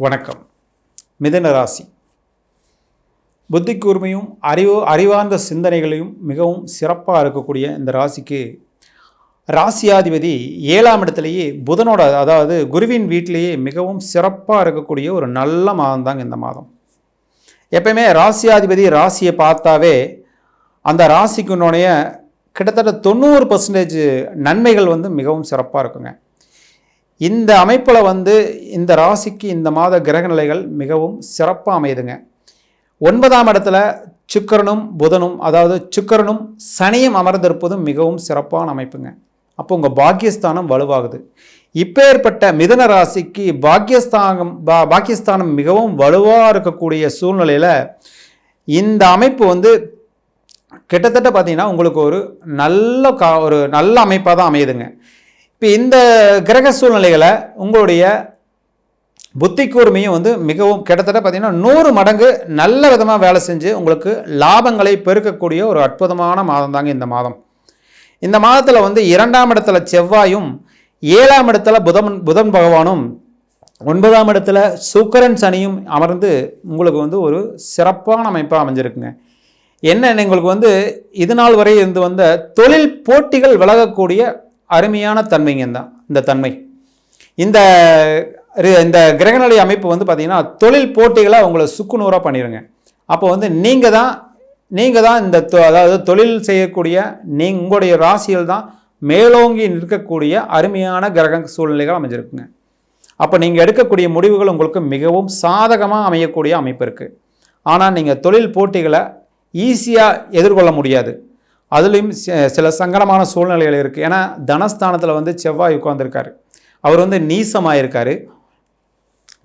வணக்கம். மிதன ராசி. புத்தி கூர்மையும் அறிவு அறிவார்ந்த சிந்தனைகளையும் மிகவும் சிறப்பாக இருக்கக்கூடிய இந்த ராசிக்கு ராசியாதிபதி ஏழாம் இடத்துலையே புதனோட அதாவது குருவின் வீட்டிலேயே மிகவும் சிறப்பாக இருக்கக்கூடிய ஒரு நல்ல மாதம் தாங்க இந்த மாதம். எப்பயுமே ராசியாதிபதி ராசியை பார்த்தாவே அந்த ராசிக்குனுடைய கிட்டத்தட்ட தொண்ணூறு பர்சன்டேஜ் நன்மைகள் வந்து மிகவும் சிறப்பாக இருக்குங்க. இந்த அமைப்பில் வந்து இந்த ராசிக்கு இந்த மாத கிரகநிலைகள் மிகவும் சிறப்பாக அமையுதுங்க. ஒன்பதாம் இடத்துல சுக்கரனும் புதனும் அதாவது சுக்கரனும் சனியும் அமர்ந்திருப்பதும் மிகவும் சிறப்பான அமைப்புங்க. அப்போ உங்கள் பாக்கியஸ்தானம் வலுவாகுது. இப்பேற்பட்ட மிதுன ராசிக்கு பாக்கியஸ்தானம் பா பாக்கியஸ்தானம் மிகவும் வலுவாக இருக்கக்கூடிய சூழ்நிலையில் இந்த அமைப்பு வந்து கிட்டத்தட்ட பார்த்தீங்கன்னா உங்களுக்கு ஒரு நல்ல கா ஒரு நல்ல அமைப்பாக தான் அமையுதுங்க. இப்போ இந்த கிரக சூழ்நிலைகளை உங்களுடைய புத்தி கூர்மையும் வந்து மிகவும் கிட்டத்தட்ட பார்த்தீங்கன்னா நூறு மடங்கு நல்ல விதமாக வேலை செஞ்சு உங்களுக்கு லாபங்களை பெருக்கக்கூடிய ஒரு அற்புதமான மாதம் தாங்க இந்த மாதம். இந்த மாதத்தில் வந்து இரண்டாம் இடத்துல செவ்வாயும் ஏழாம் இடத்துல புதன் புதன் பகவானும் ஒன்பதாம் இடத்துல சுக்கரன் சனியும் அமர்ந்து உங்களுக்கு வந்து ஒரு சிறப்பான அமைப்பாக அமைஞ்சிருக்குங்க. என்ன உங்களுக்கு வந்து இது நாள் வரை இருந்து வந்த தொழில் போட்டிகள் விலகக்கூடிய அருமையான தன்மைங்க தான் இந்த தன்மை. இந்த இந்த கிரகநிலை அமைப்பு வந்து பார்த்திங்கன்னா தொழில் போட்டிகளை அவங்கள சுக்குநூறாக பண்ணிடுங்க அப்போ வந்து நீங்கள் தான் நீங்கள் தான் இந்த தொ- அதாவது தொழில் செய்யக்கூடிய நீ உங்களுடைய ராசியில் தான் மேலோங்கி நிற்கக்கூடிய அருமையான கிரக சூழ்நிலைகள் அமைஞ்சிருக்குங்க. அப்போ நீங்கள் எடுக்கக்கூடிய முடிவுகள் உங்களுக்கு மிகவும் சாதகமாக அமையக்கூடிய அமைப்பு இருக்குது ஆனால் நீங்கள் தொழில் போட்டிகளை ஈஸியாக எதிர்கொள்ள முடியாது. அதுலேயும் சில சங்கடமான சூழ்நிலைகள் இருக்குது ஏன்னா தனஸ்தானத்தில் வந்து செவ்வாய் உட்காந்துருக்காரு அவர் வந்து நீசமாக இருக்கார்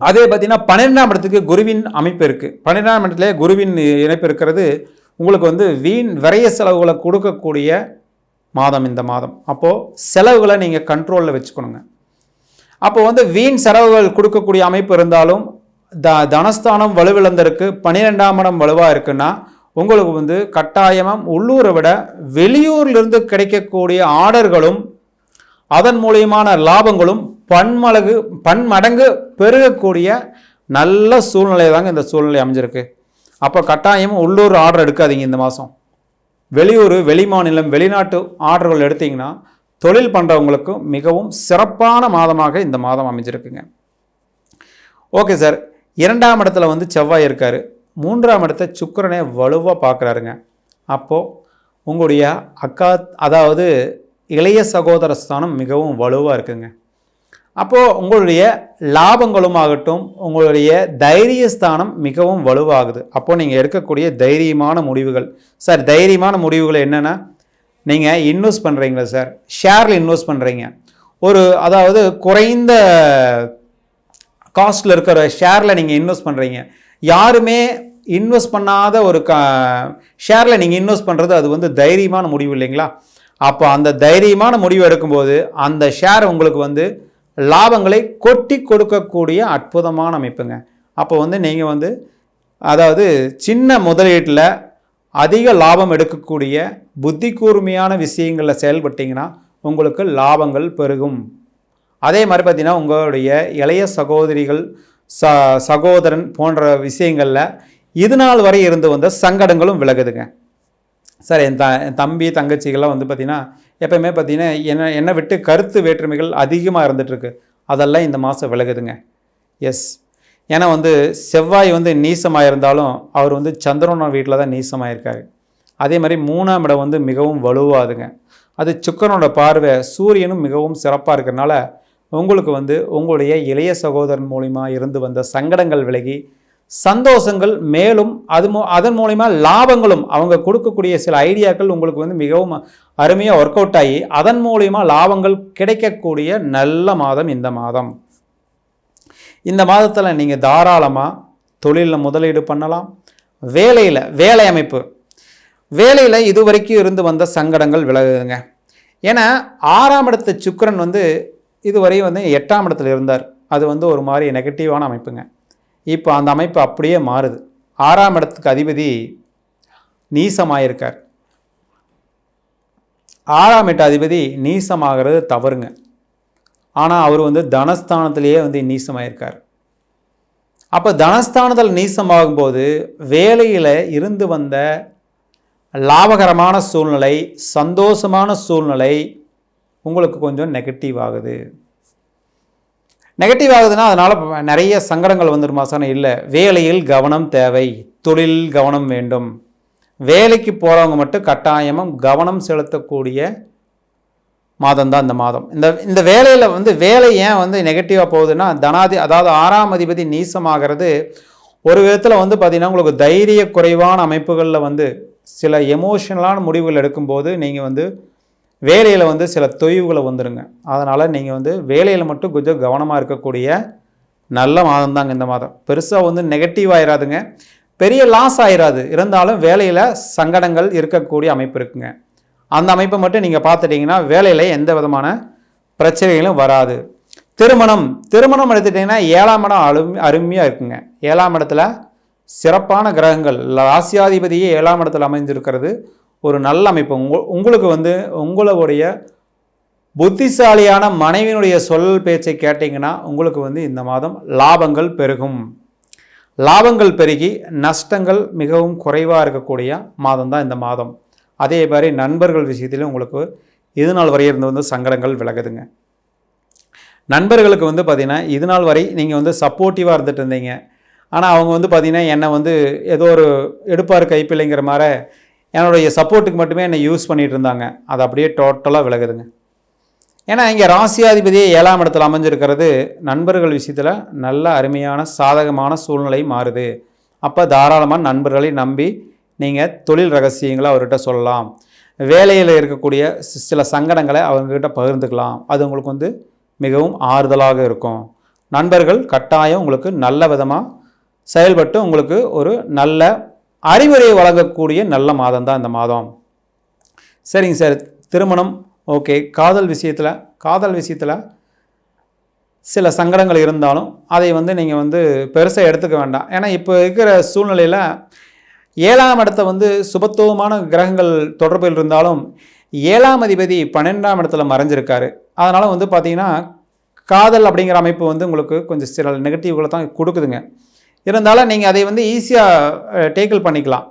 அதே பார்த்தீங்கன்னா பன்னிரெண்டாம் இடத்துக்கு குருவின் அமைப்பு இருக்குது பன்னிரெண்டாம் இடத்துல குருவின் இணைப்பு இருக்கிறது உங்களுக்கு வந்து வீண் விரைய செலவுகளை கொடுக்கக்கூடிய மாதம் இந்த மாதம். அப்போது செலவுகளை நீங்கள் கண்ட்ரோலில் வச்சுக்கணுங்க. அப்போ வந்து வீண் செலவுகள் கொடுக்கக்கூடிய அமைப்பு இருந்தாலும் த தனஸ்தானம் வலுவிழந்திருக்கு. பன்னிரெண்டாம் இடம் வலுவாக இருக்குன்னா உங்களுக்கு வந்து கட்டாயமாக உள்ளூரை விட வெளியூர்லேருந்து கிடைக்கக்கூடிய ஆர்டர்களும் அதன் மூலியமான லாபங்களும் பன்மடங்கு பன்மடங்கு பெருகக்கூடிய நல்ல சூழ்நிலை தாங்க இந்த சூழ்நிலை அமைஞ்சிருக்கு. அப்போ கட்டாயம் உள்ளூர் ஆர்டர் எடுக்காதீங்க இந்த மாதம் வெளியூர் வெளிமாநிலம் வெளிநாட்டு ஆர்டர்கள் எடுத்தீங்கன்னா தொழில் பண்ணுறவங்களுக்கு மிகவும் சிறப்பான மாதமாக இந்த மாதம் அமைஞ்சிருக்குங்க. Okay sir. இரண்டாம் இடத்துல வந்து செவ்வாய் இருக்கார். மூன்றாம் இடத்த சுக்கரனை வலுவாக பார்க்குறாருங்க. அப்போது உங்களுடைய அக்கா அதாவது இளைய சகோதர ஸ்தானம் மிகவும் வலுவாக இருக்குங்க. அப்போது உங்களுடைய லாபங்களும் ஆகட்டும் உங்களுடைய தைரிய ஸ்தானம் மிகவும் வலுவாகுது. அப்போது நீங்கள் எடுக்கக்கூடிய தைரியமான முடிவுகள். சார் தைரியமான முடிவுகள் என்னென்னா நீங்கள் இன்வெஸ்ட் பண்ணுறீங்களா சார்? ஷேரில் இன்வெஸ்ட் பண்ணுறீங்க ஒரு அதாவது குறைந்த காஸ்ட்டில் இருக்கிற ஷேரில் நீங்கள் இன்வெஸ்ட் பண்ணுறீங்க யாருமே இன்வெஸ்ட் பண்ணாத ஒரு க ஷேரில் நீங்கள் இன்வெஸ்ட் பண்ணுறது அது வந்து தைரியமான முடிவு இல்லைங்களா? அப்போ அந்த தைரியமான முடிவு எடுக்கும்போது அந்த ஷேர் உங்களுக்கு வந்து லாபங்களை கொட்டி கொடுக்கக்கூடிய அற்புதமான அமைப்புங்க. அப்போ வந்து நீங்கள் வந்து அதாவது சின்ன முதலீட்டில் அதிக லாபம் எடுக்கக்கூடிய புத்தி கூர்மையான விஷயங்களில் செயல்பட்டீங்கன்னா உங்களுக்கு லாபங்கள் பெருகும். அதே மாதிரி பார்த்திங்கன்னா உங்களுடைய இளைய சகோதரிகள் ச சகோதரன் போன்ற விஷயங்களில் இது நாள் வரை இருந்து வந்த சங்கடங்களும் விலகுதுங்க. சார் என் த என் தம்பி தங்கச்சிகள்லாம் வந்து பார்த்திங்கன்னா எப்பயுமே பார்த்தீங்கன்னா என்ன என்னை விட்டு கருத்து வேற்றுமைகள் அதிகமாக இருந்துகிட்ருக்கு அதெல்லாம் இந்த மாதம் விலகுதுங்க. எஸ். ஏன்னா வந்து செவ்வாய் வந்து நீசமாக இருந்தாலும் அவர் வந்து சந்திரனோட வீட்டில் தான் நீசமாக இருக்கார் அதே மாதிரி மூணாம் இடம் வந்து மிகவும் வலுவாதுங்க. அது சுக்கரனோட பார்வை சூரியனும் மிகவும் சிறப்பாக இருக்கிறனால உங்களுக்கு வந்து உங்களுடைய இளைய சகோதரன் மூலிமா இருந்து வந்த சங்கடங்கள் விலகி சந்தோஷங்கள் மேலும் அது மூ அதன் மூலிமா லாபங்களும் அவங்க கொடுக்கக்கூடிய சில ஐடியாக்கள் உங்களுக்கு வந்து மிகவும் அருமையாக ஒர்க் அவுட் ஆகி அதன் மூலிமா லாபங்கள் கிடைக்கக்கூடிய நல்ல மாதம் இந்த மாதம். இந்த மாதத்தில் நீங்கள் தாராளமாக தொழிலில் முதலீடு பண்ணலாம். வேலையில் வேலை அமைப்பு. வேலையில் இதுவரைக்கும் இருந்து வந்த சங்கடங்கள் விலகுதுங்க. ஏன்னா ஆறாம் இடத்து சுக்கரன் வந்து இதுவரையும் வந்து எட்டாம் இடத்துல இருந்தார். அது வந்து ஒரு மாதிரி நெகட்டிவான அமைப்புங்க. இப்போ அந்த அமைப்பு அப்படியே மாறுது. ஆறாம் இடத்துக்கு அதிபதி நீசமாயிருக்கார். ஆறாம் எட்டு அதிபதி நீசமாகிறது தவறுங்க. ஆனால் அவர் வந்து தனஸ்தானத்திலேயே வந்து நீசமாயிருக்கார். அப்போ தனஸ்தானத்தில் நீசமாகும்போது வேலையில் இருந்து வந்த லாபகரமான சூழ்நிலை சந்தோஷமான சூழ்நிலை உங்களுக்கு கொஞ்சம் நெகட்டிவ் ஆகுது. நெகட்டிவ் ஆகுதுன்னா அதனால் நிறைய சங்கடங்கள் வந்துடுமா சார்? இல்லை வேலையில் கவனம் தேவை தொழில் கவனம் வேண்டும். வேலைக்கு போகிறவங்க மட்டும் கட்டாயமும் கவனம் செலுத்தக்கூடிய மாதம் தான் இந்த மாதம். இந்த இந்த வேலையில் வந்து வேலை ஏன் வந்து நெகட்டிவாக போகுதுன்னா தனாதி அதாவது ஆறாம் அதிபதி நீசமாகிறது ஒரு விதத்தில் வந்து பார்த்திங்கன்னா உங்களுக்கு தைரிய குறைவான அமைப்புகளில் வந்து சில எமோஷனலான முடிவுகள் எடுக்கும்போது நீங்கள் வந்து வேலையில் வந்து சில தொய்வுகளை வந்துடுங்க அதனால் நீங்கள் வந்து வேலையில் மட்டும் கொஞ்சம் கவனமாக இருக்கக்கூடிய நல்ல மாதம் தாங்க இந்த மாதம். பெருசாக வந்து நெகட்டிவ் ஆயிராதுங்க. பெரிய லாஸ் ஆயிராது. இருந்தாலும் வேலையில் சங்கடங்கள் இருக்கக்கூடிய அமைப்பு இருக்குங்க. அந்த அமைப்பை மட்டும் நீங்கள் பார்த்துட்டிங்கன்னா வேலையில் எந்த விதமான பிரச்சனைகளும் வராது. திருமணம். திருமணம் எடுத்துட்டிங்கன்னா ஏழாம் இடம் அருமை அருமையாக இருக்குங்க. ஏழாம் இடத்துல சிறப்பான கிரகங்கள். ராசியாதிபதியே ஏழாம் இடத்துல அமைஞ்சிருக்கிறது ஒரு நல்ல அமைப்பு. உங்க உங்களுக்கு வந்து உங்களுடைய புத்திசாலியான மனைவியினுடைய சொல் பேச்சை கேட்டிங்கன்னா உங்களுக்கு வந்து இந்த மாதம் லாபங்கள் பெருகும். லாபங்கள் பெருகி நஷ்டங்கள் மிகவும் குறைவாக இருக்கக்கூடிய மாதம் தான் இந்த மாதம். அதே மாதிரி நண்பர்கள் விஷயத்திலும் உங்களுக்கு இது நாள் வரை இருந்து வந்து சங்கடங்கள் விலகுதுங்க. நண்பர்களுக்கு வந்து பார்த்திங்கன்னா இது நாள் வரை நீங்கள் வந்து சப்போர்ட்டிவாக இருந்துகிட்டு இருந்தீங்க. ஆனால் அவங்க வந்து பார்த்திங்கன்னா என்னை வந்து ஏதோ ஒரு எடுப்பார் கைப்பிள்ளைங்கிற மாதிரி என்னுடைய சப்போர்ட்டுக்கு மட்டுமே என்னை யூஸ் பண்ணிகிட்டு இருந்தாங்க. அது அப்படியே டோட்டலாக விலகுதுங்க. ஏன்னா இங்கே ராசியாதிபதியே ஏழாம் இடத்துல அமைஞ்சிருக்கிறது நண்பர்கள் விஷயத்தில் நல்ல அருமையான சாதகமான சூழ்நிலை மாறுது. அப்போ தாராளமாக நண்பர்களை நம்பி நீங்கள் தொழில் ரகசியங்களை அவர்கிட்ட சொல்லலாம். வேலையில் இருக்கக்கூடிய சில சங்கடங்களை அவங்கக்கிட்ட பகிர்ந்துக்கலாம். அது உங்களுக்கு வந்து மிகவும் ஆறுதலாக இருக்கும். நண்பர்கள் கட்டாயம் உங்களுக்கு நல்ல விதமாக செயல்பட்டு உங்களுக்கு ஒரு நல்ல அறிவுரை வழங்கக்கூடிய நல்ல மாதம் தான் இந்த மாதம். சரிங்க சார். திருமணம் ஓகே. காதல் விஷயத்தில் காதல் விஷயத்தில் சில சங்கடங்கள் இருந்தாலும் அதை வந்து நீங்கள் வந்து பெருசாக எடுத்துக்க வேண்டாம். ஏன்னா இப்போ இருக்கிற சூழ்நிலையில் ஏழாம் இடத்த வந்து சுபத்துவமான கிரகங்கள் தொடர்பில் இருந்தாலும் ஏழாம் அதிபதி பன்னெண்டாம் இடத்துல மறைஞ்சிருக்காரு. அதனால் வந்து பார்த்திங்கன்னா காதல் அப்படிங்கிற அமைப்பு வந்து உங்களுக்கு கொஞ்சம் சில நெகட்டிவ்களை தான் கொடுக்குதுங்க. இருந்தாலும் நீங்கள் அதை வந்து ஈஸியாக டேக்கிள் பண்ணிக்கலாம்.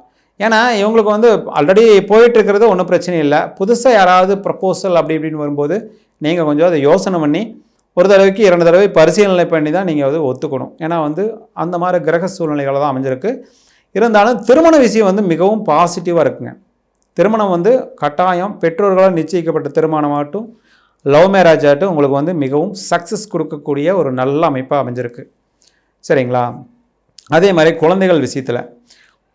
ஏன்னா இவங்களுக்கு வந்து ஆல்ரெடி போயிட்டுருக்கிறது ஒன்றும் பிரச்சனை இல்லை. புதுசாக யாராவது ப்ரப்போசல் அப்படி இப்படின்னு வரும்போது நீங்கள் கொஞ்சம் அதை யோசனை பண்ணி ஒரு தடவைக்கு இரண்டு தடவை பரிசீலனை பண்ணி தான் நீங்கள் வந்து ஒத்துக்கணும். ஏன்னா வந்து அந்த மாதிரி கிரக சூழ்நிலைகளை தான் அமைஞ்சிருக்கு. இருந்தாலும் திருமண விஷயம் வந்து மிகவும் பாசிட்டிவாக இருக்குங்க. திருமணம் வந்து கட்டாயம் பெற்றோர்களால் நிச்சயிக்கப்பட்ட திருமணமாகட்டும் லவ் மேரேஜ் ஆகட்டும் உங்களுக்கு வந்து மிகவும் சக்ஸஸ் கொடுக்கக்கூடிய ஒரு நல்ல அமைப்பாக அமைஞ்சிருக்கு. சரிங்களா? அதே மாதிரி குழந்தைகள் விஷயத்தில்.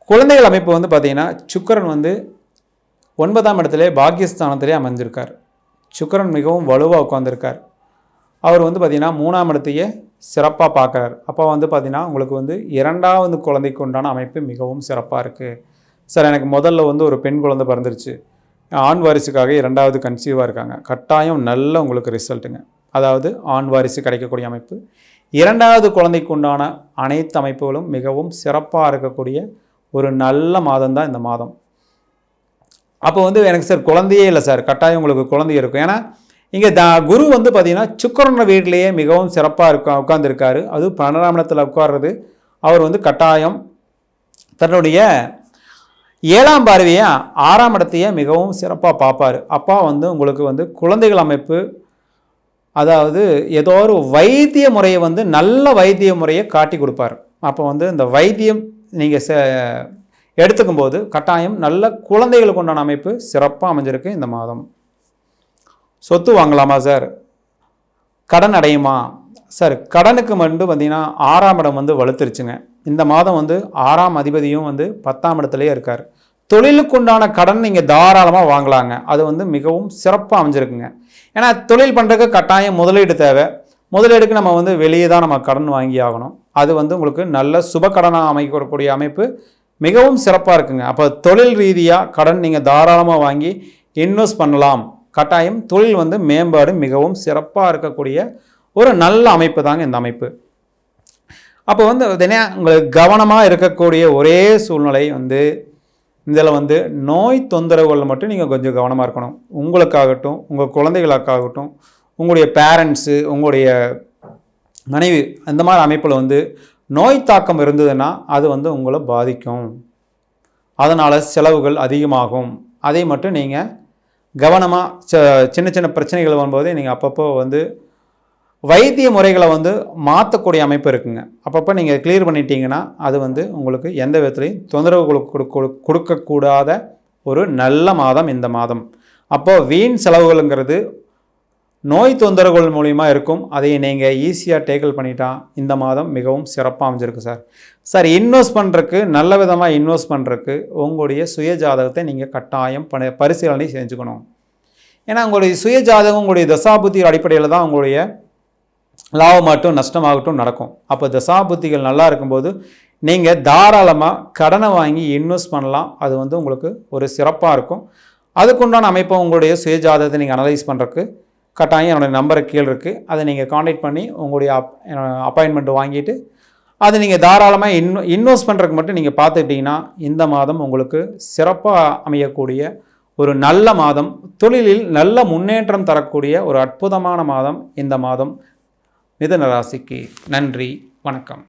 குழந்தைகள் அமைப்பு வந்து பார்த்திங்கன்னா சுக்கரன் வந்து ஒன்பதாம் இடத்திலே பாக்கியஸ்தானத்திலே அமைஞ்சிருக்கார் சுக்கரன் மிகவும் வலுவாக உட்காந்துருக்கார் அவர் வந்து பார்த்திங்கன்னா மூணாம் இடத்தையே சிறப்பாக பார்க்குறார் அப்போ வந்து பார்த்திங்கன்னா உங்களுக்கு வந்து இரண்டாவது குழந்தைக்கு உண்டான அமைப்பு மிகவும் சிறப்பாக இருக்குது சார் எனக்கு முதல்ல வந்து ஒரு பெண் குழந்தை பிறந்துருச்சு. ஆண் வாரிசுக்காக இரண்டாவது கன்சீவாக இருக்காங்க. கட்டாயம் நல்ல உங்களுக்கு ரிசல்ட்டுங்க. அதாவது ஆண் வாரிசு கிடைக்கக்கூடிய அமைப்பு. இரண்டாவது குழந்தைக்கு உண்டான அனைத்து அமைப்புகளும் மிகவும் சிறப்பாக இருக்கக்கூடிய ஒரு நல்ல மாதம் தான் இந்த மாதம். அப்போ வந்து எனக்கு சார் குழந்தையே இல்லை சார். கட்டாயம் உங்களுக்கு குழந்தை இருக்கும். ஏன்னா இங்கே த குரு வந்து பார்த்திங்கன்னா சுக்கரன வீட்டிலேயே மிகவும் சிறப்பாக இருக்க உட்காந்துருக்காரு அது பன்னெண்டாம் இடத்தில் உட்கார்றது. அவர் வந்து கட்டாயம் தன்னுடைய ஏழாம் பார்வையை ஆறாம் இடத்தையே மிகவும் சிறப்பாக பார்ப்பார். அப்பா வந்து உங்களுக்கு வந்து குழந்தைகள் அமைப்பு அதாவது ஏதோ ஒரு வைத்திய முறையை வந்து நல்ல வைத்திய முறையை காட்டி கொடுப்பார். அப்போ வந்து இந்த வைத்தியம் நீங்கள் ச எடுத்துக்கும் போது கட்டாயம் நல்ல குழந்தைகளுக்கு உண்டான அமைப்பு சிறப்பாக அமைஞ்சிருக்கு இந்த மாதம். சொத்து வாங்கலாமா சார்? கடன் அடையுமா? சார் கடனுக்கு மட்டும் பார்த்தீங்கன்னா ஆறாம் இடம் வந்து வலுத்துருச்சுங்க. இந்த மாதம் வந்து ஆறாம் அதிபதியும் வந்து பத்தாம் இடத்துலையே இருக்கார். தொழிலுக்கு உண்டான கடன் நீங்கள் தாராளமாக வாங்கலாங்க. அது வந்து மிகவும் சிறப்பாக அமைஞ்சிருக்குங்க. ஏன்னா தொழில் பண்ணுறதுக்கு கட்டாயம் முதலீடு தேவை. முதலீடுக்கு நம்ம வந்து வெளியே தான் நம்ம கடன் வாங்கி ஆகணும். அது வந்து உங்களுக்கு நல்ல சுப கடனாக அமைக்கக்கூடிய அமைப்பு மிகவும் சிறப்பாக இருக்குங்க. அப்போ தொழில் ரீதியாக கடன் நீங்கள் தாராளமாக வாங்கி இன்வெஸ்ட் பண்ணலாம். கட்டாயம் தொழில் வந்து மேம்பாடு மிகவும் சிறப்பாக இருக்கக்கூடிய ஒரு நல்ல அமைப்பு தாங்க இந்த அமைப்பு. அப்போ வந்து தின உங்களுக்கு கவனமாக இருக்கக்கூடிய ஒரே சூழ்நிலை வந்து இதில் வந்து நோய் தொந்தரவுகள் மட்டும் நீங்கள் கொஞ்சம் கவனமாக இருக்கணும். உங்களுக்காகட்டும் உங்கள் குழந்தைகளுக்காகட்டும் உங்களுடைய பேரண்ட்ஸு உங்களுடைய மனைவி அந்த மாதிரி அமைப்பில் வந்து நோய் தாக்கம் இருந்ததுன்னா அது வந்து உங்களை பாதிக்கும். அதனால் செலவுகள் அதிகமாகும். அதை மட்டும் நீங்கள் கவனமாக சின்ன சின்ன பிரச்சனைகள் வரும்போது நீங்கள் அப்பப்போ வந்து வைத்திய முறைகளை வந்து மாற்றக்கூடிய அமைப்பு இருக்குங்க. அப்பப்போ நீங்கள் கிளியர் பண்ணிட்டீங்கன்னா அது வந்து உங்களுக்கு எந்த விதத்துலையும் தொந்தரவு கொடு- கொடு- கொடு- கொடுக்கக்கூடாத ஒரு நல்ல மாதம் இந்த மாதம். அப்போது வீண் செலவுகளுங்கிறது நோய் தொந்தரவுகள் மூலிமா இருக்கும். அதை நீங்கள் ஈஸியாக டேக்கிள் பண்ணிட்டா இந்த மாதம் மிகவும் சிறப்பாக அமைஞ்சிருக்கு சார். சார் இன்வெஸ்ட் பண்ணுறக்கு நல்ல விதமாக இன்வெஸ்ட் பண்ணுறக்கு உங்களுடைய சுய ஜாதகத்தை நீங்கள் கட்டாயம் பணி பரிசீலனை செஞ்சுக்கணும். ஏன்னா உங்களுடைய சுய ஜாதகம் உங்களுடைய தசாபுத்தி அடிப்படையில் தான் உங்களுடைய லாபமாகட்டும் நஷ்டமாகட்டும் நடக்கும். அப்போ தசாபுத்திகள் நல்லா இருக்கும்போது நீங்கள் தாராளமாக கடனை வாங்கி இன்வெஸ்ட் பண்ணலாம். அது வந்து உங்களுக்கு ஒரு சிறப்பாக இருக்கும். அதுக்குண்டான அமைப்பை உங்களுடைய சுயஜாதகத்தை நீங்கள் அனலைஸ் பண்ணுறக்கு கட்டாயம் என்னோடய நம்பரை கீழே இருக்குது அதை நீங்கள் காண்டாக்ட் பண்ணி உங்களுடைய அப் அப்பாயின்மெண்ட் வாங்கிட்டு அதை நீங்கள் தாராளமாக இன் இன்வெஸ்ட் பண்ணுறதுக்கு மட்டும் நீங்கள் பார்த்துக்கிட்டிங்கன்னா இந்த மாதம் உங்களுக்கு சிறப்பாக அமையக்கூடிய ஒரு நல்ல மாதம். தொழிலில் நல்ல முன்னேற்றம் தரக்கூடிய ஒரு அற்புதமான மாதம் இந்த மாதம். மிதன ராசிக்கு நன்றி வணக்கம்.